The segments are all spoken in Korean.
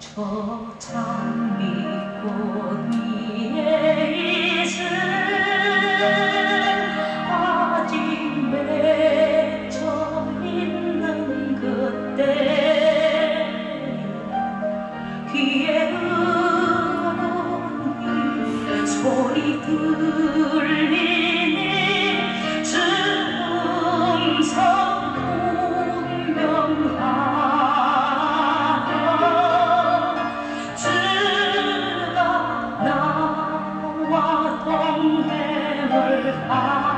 저 장미꽃 위에 있은 아직 맺혀 있는 그때 귀에 흐르는 소리 들 Somewhere I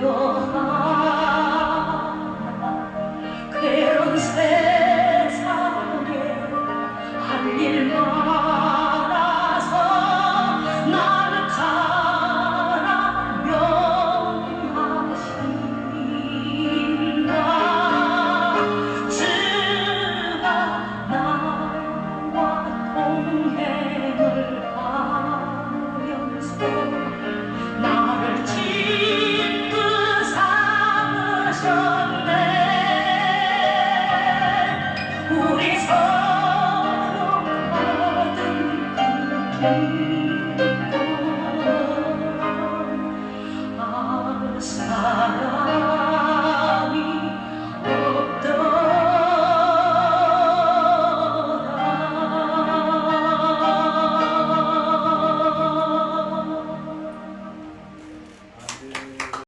你好。you.